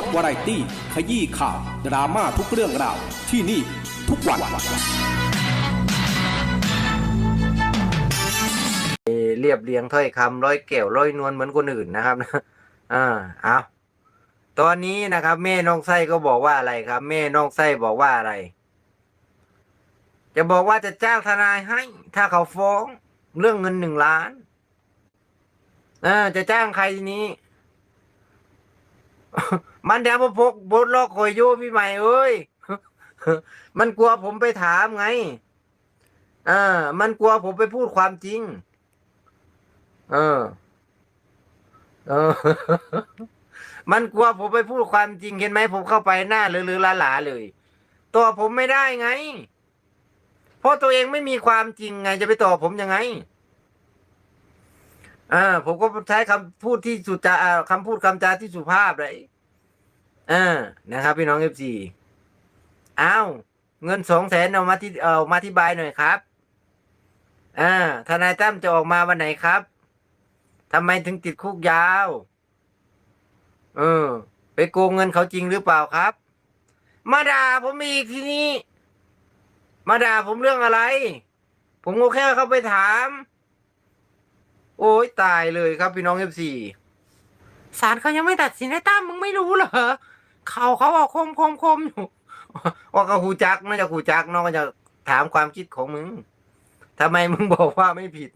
สวาไรตี้ ขยี้ข่าว ดราม่าทุกเรื่องราว ที่นี่ทุกวันเรียบเรียงถ้อยคำร้อยแก้วร้อยนวลเหมือนคนอื่นนะครับนะอ่าเอาตอนนี้นะครับ แม่น้องไส้ก็บอกว่าอะไรครับ แม่น้องไส้บอกว่าอะไร จะบอกว่าจะจ้างทนายให้ ถ้าเขาฟ้องเรื่องเงินหนึ่งล้านอ่าจะจ้างใครทีนี้ มันเดี๋ยวมาพกบทลอกคอยโยพี่ใหม่เอ้ยมันกลัวผมไปถามไงอ่ามันกลัวผมไปพูดความจริง เออ เออ มันกลัวผมไปพูดความจริงเห็นไหมผมเข้าไปหน้าหรือหรือหลาเลย ตัวผมไม่ได้ไง เพราะตัวเองไม่มีความจริงไง จะไปต่อผมยังไงอ่าผมก็ใช้คำพูดที่สุจ่าคำพูดคำจาที่สุภาพเลย อ่านะครับ พี่น้องเอฟซีอ้าวเงินสองแสนเอามาที่เอามาอธิบายหน่อยครับอ่าทนายตั้มจะออกมาวันไหนครับทำไมถึงติดคุกยาว เออ ไปโกงเงินเขาจริงหรือเปล่าครับ มาด่าผมอีกทีนี้ มาด่าผมเรื่องอะไร ผมก็แค่เข้าไปถาม โอ้ยตายเลยครับพี่น้องเอฟซีศาลเขายังไม่ตัดสินให้ตั้มมึงไม่รู้เหรอ เขาเขาออกคมคมคมอยู่ว่าก็หูจักน่าจะหูจักเนาะก็จะถามความคิดของมึงทำไมมึงบอกว่าไม่ผิด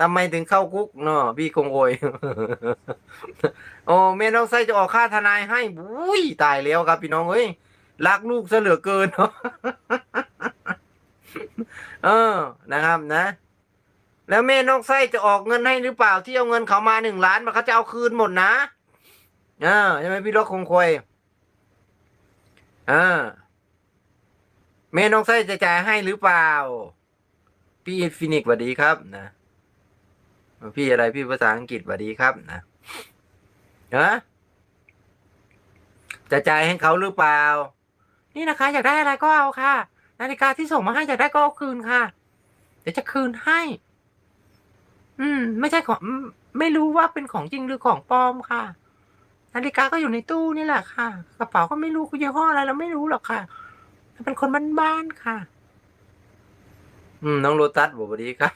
ทำไมถึงเข้าคุกเนาะพี่คงโอยโอ้เมน้องไส้จะออกค่าทนายให้บุ้ยตายแล้วครับ พี่น้องเอ้ยรักลูกซะเหลือเกินเนาะเออนะครับนะ แล้วแม่นอกไส้จะออกเงินให้หรือเปล่าที่เอาเงินเขามาหนึ่งล้านมันเขาจะเอาคืนหมดนะอ่าใช่ไหมพี่รถคงคอย อ่าแม่นกไส้จะจ่ายให้หรือเปล่า พี่ฟินิกส์สวัสดีครับนะพี่อะไรพี่ภาษาอังกฤษสวัสดีครับนะฮะจะจ่ายให้เขาหรือเปล่า นี่นะคะ อยากได้อะไรก็เอาค่ะ นาฬิกาที่ส่งมาให้อยากได้ก็เอาคืนค่ะ เดี๋ยวจะคืนให้ อืม ไม่ใช่ของไม่รู้ว่าเป็นของจริงหรือของปลอมค่ะ นาฬิกาก็อยู่ในตู้นี่แหละค่ะ กระเป๋าก็ไม่รู้คุณยี่ห้ออะไรเราไม่รู้หรอกค่ะเป็นคนบ้านๆค่ะ อืม น้องโรตัสบอกวัสดีครับ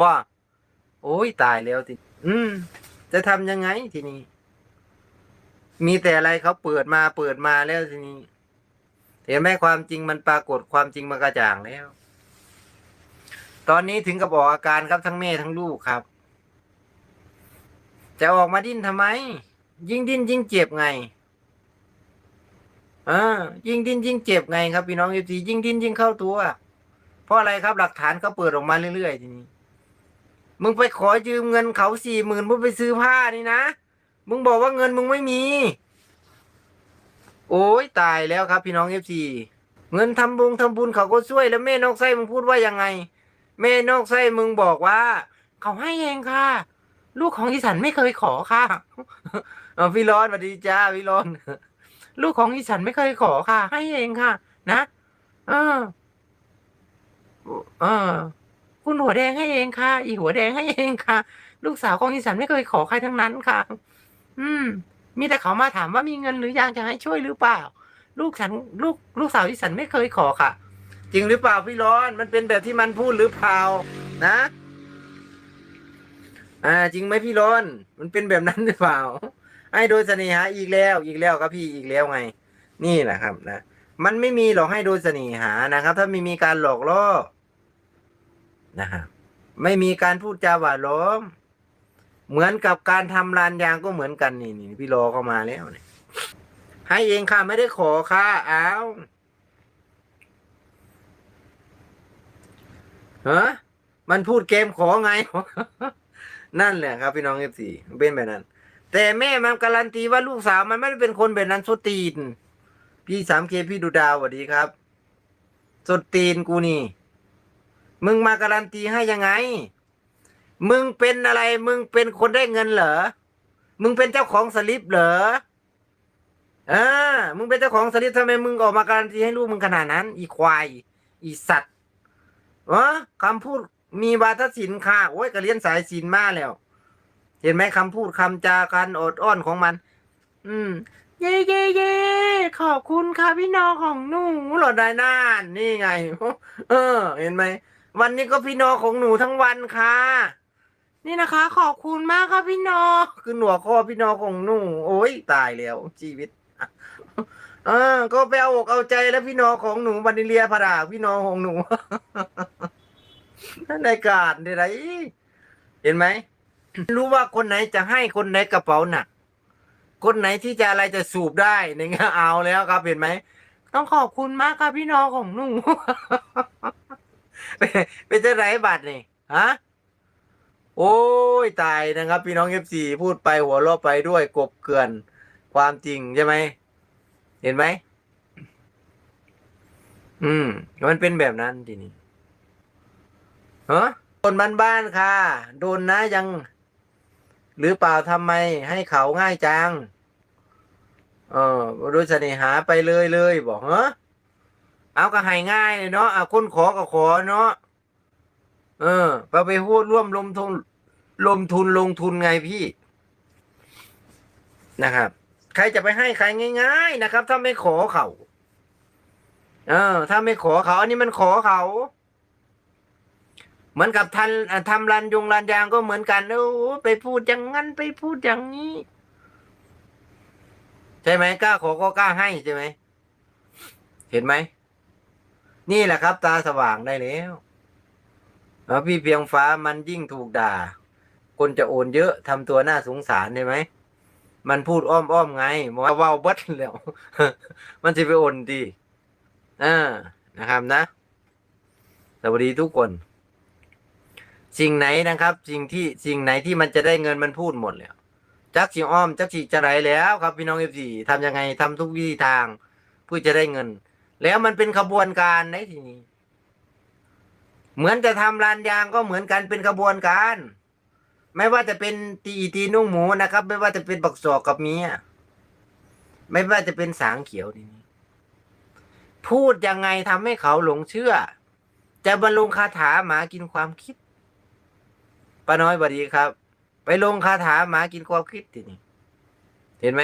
ว่าโอ้ยตายแล้วทีอืม จะทำยังไงทีนี้ มีแต่อะไรเขาเปิดมาเปิดมาแล้วทีนี้เห็นไหมความจริงมันปรากฏความจริงมันกระจ่างแล้ว ตอนนี้ถึงกับออกอาการครับทั้งแม่ทั้งลูกครับ จะออกมาดิ้นทำไม ยิ่งดิ้นยิ่งเจ็บไงอ่ายิ่งดิ้นยิ่งเจ็บไงครับพี่น้องเอฟซียิ่งดิ้นยิ่งเข้าตัว เพราะอะไรครับหลักฐานเขาเปิดออกมาเรื่อยๆทีนี้ มึงไปขอยืมเงินเขาสี่หมื่นเพื่อไปซื้อผ้านี่นะ มึงบอกว่าเงินมึงไม่มี โอ้ยตายแล้วครับ พี่น้องเอฟซีเงินทำบุญทำบุญเขาก็ช่วยแล้วแม่นอกไส้มึงพูดว่ายังไง แม่นอกไส้มึงบอกว่า เขาให้เองค่ะ ลูกของอีสันไม่เคยขอค่ะเอพี่ร้อนสวัสดีจ้าพี่ร้อน ลูกของอีสันไม่เคยขอค่ะ ให้เองค่ะ นะเออเออ คุณหัวแดงให้เองค่ะ อีหัวแดงให้เองค่ะ ลูกสาวของอีสันไม่เคยขอใครทั้งนั้นค่ะ อืม มีแต่เขามาถามว่ามีเงินหรือยังจะให้ช่วยหรือเปล่า ลูกฉันลูกลูกสาวอีสันไม่เคยขอค่ะ จริงหรือเปล่าพี่ร้อน มันเป็นแบบที่มันพูดหรือเปล่า นะ อ่า จริงไหมพี่ร้อนมันเป็นแบบนั้นหรือเปล่า ไอ้โดยเสน่หาอีกแล้วอีกแล้วครับพี่อีกแล้วไง นี่แหละครับนะมันไม่มีหรอกให้โดยเสน่หานะครับ ถ้าไม่มีการหลอกล่อนะครับไม่มีการพูดจาหวานล้อม เหมือนกับการทำลานยางก็เหมือนกันนี่นี่พี่รอเข้ามาแล้วเนี่ยให้เองค่ะไม่ได้ขอค่ะอ้าวฮะมันพูดเกมขอไง นั่นแหละครับพี่น้องเอฟซีเป็นแบบนั้น แต่แม่มันการันตีว่าลูกสาวมันไม่ได้เป็นคนแบบนั้นสุดตีน พี่สามเคพี่ดูดาวสวัสดีครับสุดตีนกูนี่ มึงมาการันตีให้ยังไง มึงเป็นอะไร มึงเป็นคนได้เงินเหรอ มึงเป็นเจ้าของสลิปเหรออ่ามึงเป็นเจ้าของสลิปทำไมมึงออกมาการันตีให้ลูกมึงขนาดนั้น อีควาย อีสัตว์วะคำพูด มีวาทศิลป์ค่ะโอ้ยกระเรียนสายศิลป์มาแล้ว เห็นไหมคำพูดคำจาการอดอ้อนของมัน อืม เย่เย่เย่ขอบคุณค่ะพี่น้องของหนูหรอดได้นานนี่ไง เออ เห็นไหม วันนี้ก็พี่น้องของหนูทั้งวันค่ะ นี่นะคะ ขอบคุณมากค่ะพี่น้องคือหนัวกคอพี่น้องของหนู โอ้ยตายแล้วชีวิต เออ ก็ไปเอาอกเอาใจแล้วพี่น้องของหนูบันนิเลียพระดาพี่น้องของหนู ในการใดๆเห็นไหม รู้ว่าคนไหนจะให้คนไหนกระเป๋าหนัก คนไหนที่จะอะไรจะสูบได้ในเงี้ยเอาแล้วครับเห็นไหม ต้องขอบคุณมากครับพี่น้องของหนูเป็นเป็นจะไรบัตรนี่ฮะโอ้ยตายนะครับ พี่น้องเอฟซีพูดไปหัวเราะไปด้วยกบเกลื่อนความจริงใช่ไหม เห็นไหม อืม มันเป็นแบบนั้นทีนี้ ฮะคนบ้านบ้านๆค่ะ โดนนะยัง หรือเปล่าทำไมให้เขาง่ายจัง เออโดยเสน่หาไปเลยเลยบอกเฮะเอาก็ให้ง่ายเลยเนาะเอาคนขอก็ขอเนาะเออไปไปพูดร่วมลงทุนลงทุนลงทุนไงพี่นะครับ ใครจะไปให้ใครง่าย ๆ นะครับ ถ้าไม่ขอเขา เออ ถ้าไม่ขอเขา อันนี้มันขอเขา เหมือนกับทันทำรันยงรันยางก็เหมือนกันโอ้ไปพูดอย่างนั้นไปพูดอย่างนี้ ใช่ไหมกล้าขอก็กล้าให้ใช่ไหมเห็นไหม นี่แหละครับ ตาสว่างได้แล้วเอาพี่เพียงฟ้ามันยิ่งถูกด่า คนจะโอนเยอะทำตัวหน่าสงสารใช่ไหมมันพูดอ้อมอ้อมไงว่าว้าเบิดแล้ว มันจะไปโอนดีอ่านะครับนะสวัสดีทุกคน สิ่งไหนนะครับ สิ่งที่สิ่งไหนที่มันจะได้เงินมันพูดหมดแล้วจักสีอ้อมจักสีจะไรแล้วครับพี่น้องเอฟซีทำยังไงทำทุกวิธีทางเพื่อจะได้เงิน แล้วมันเป็นขบวนการในทีนี้ เหมือนจะทำลานยางก็เหมือนกันเป็นขบวนการ ไม่ว่าจะเป็นตีตีนุ่งหมูนะครับ ไม่ว่าจะเป็นบักศอกกับเมียไม่ว่าจะเป็นสางเขียวนี่พูดยังไงทำให้เขาหลงเชื่อ จะบรรลงคาถาหมากินความคิด ป้าน้อยบดีครับ ไปลงคาถาหมากินความคิดทีนี้เห็นไหม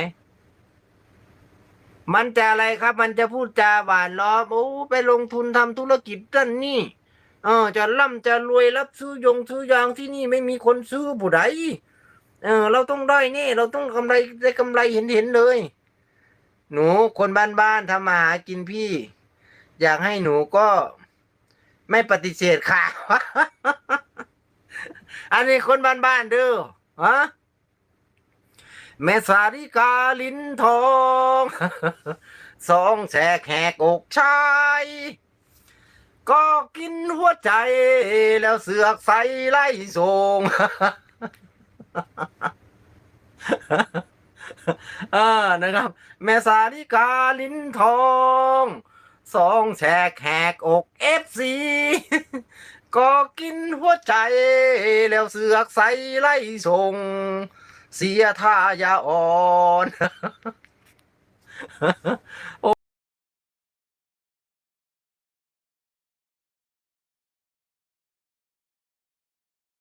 มันจะอะไรครับ มันจะพูดจาหวานล้อมโอ้ไปลงทุนทำธุรกิจนั่นนี่เออจะร่ำจะรวยรับซื้อยงซื้อยางที่นี่ไม่มีคนซื้อผู้ใดเออ เราต้องได้นี่ เราต้องกำไรได้กำไรเห็นเห็นๆเลย หนูคนบ้านๆทำมาหากินพี่ อยากให้หนูก็ไม่ปฏิเสธค่ะ อันนี้คนบ้านๆเด้อฮะแม่สาริกาลิ้นทองสองแสกแหกอกชายก็กินหัวใจ แล้วเสือกใส่ไล่ส่งอ่านะครับ แม่สาริกาลิ้นทอง สองแฉกแหกอกเอฟซี ก็กินหัวใจ แล้วเสือกใส่ไล่ส่ง เสียท่ายาอ่อน